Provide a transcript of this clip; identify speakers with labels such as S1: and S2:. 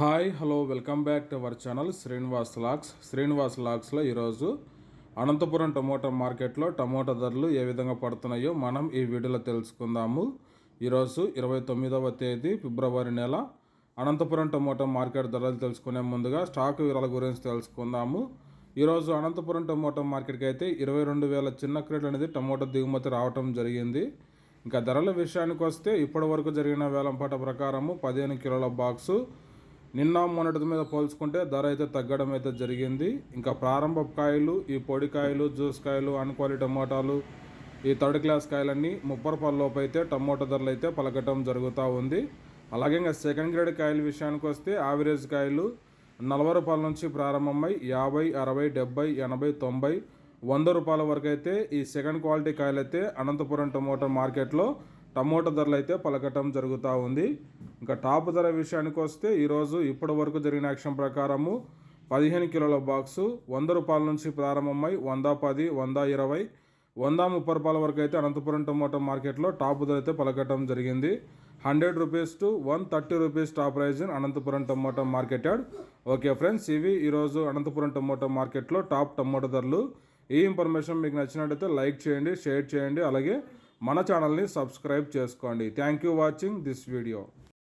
S1: Hi hello welcome back to our channel Srinivas lakhs. Srinivas లాక్స్లో ఈరోజు Anantapuram tomato మార్కెట్లో టమోటా ధరలు ఏ విధంగా పడుతున్నాయో మనం ఈ వీడియోలో తెలుసుకుందాము. ఈరోజు ఇరవై తొమ్మిదవ తేదీ ఫిబ్రవరి నెల. అనంతపురం టమోటా మార్కెట్ ధరలు తెలుసుకునే ముందుగా స్టాక్ వివరాల గురించి తెలుసుకుందాము. ఈరోజు అనంతపురం టమోటా మార్కెట్కి అయితే ఇరవై రెండు వేల చిన్న క్రీడలు అనేది టమోటా దిగుమతి రావటం జరిగింది. ఇంకా ధరల విషయానికి వస్తే ఇప్పటి వరకు జరిగిన వేలంపాట ప్రకారము పదిహేను కిలోల బాక్సు నిన్న మొన్నటి మీద పోల్చుకుంటే ధర అయితే తగ్గడం అయితే జరిగింది. ఇంకా ప్రారంభ కాయలు ఈ పొడి కాయలు జ్యూస్ కాయలు అన్క్వాలిటీ టమోటాలు ఈ థర్డ్ క్లాస్ కాయలన్నీ ముప్పై రూపాయల లోపు అయితే టమోటా ధరలు అయితే పలకటం జరుగుతూ ఉంది. అలాగే ఇంకా సెకండ్ గ్రేడ్ కాయల విషయానికి వస్తే యావరేజ్ కాయలు నలభై రూపాయల నుంచి ప్రారంభమై యాభై అరవై డెబ్బై ఎనభై తొంభై వంద రూపాయల వరకు అయితే ఈ సెకండ్ క్వాలిటీ కాయలు అయితే అనంతపురం టమోటా మార్కెట్లో టమోటా ధరలు అయితే పలకటం జరుగుతూ ఉంది. ఇంకా టాప్ ధర విషయానికి వస్తే ఈరోజు ఇప్పటి వరకు జరిగిన యాక్షన్ ప్రకారము పదిహేను కిలోల బాక్సు వంద రూపాయల నుంచి ప్రారంభమై వంద పది వంద ఇరవై వంద ముప్పై రూపాయల వరకు అయితే అనంతపురం టొమాటో మార్కెట్లో టాప్ ధర అయితే పలకటం జరిగింది. Hundred rupees to one thirty rupees top price in Anantapur tomato market add okay friends ఇవి ఈరోజు అనంతపురం టొమాటో మార్కెట్లో టాప్ టొమాటో ధరలు. ఈ ఇన్ఫర్మేషన్ మీకు నచ్చినట్టయితే లైక్ చేయండి షేర్ చేయండి అలాగే మన ఛానల్ని సబ్స్క్రైబ్ చేసుకోండి. Thank you watching this video.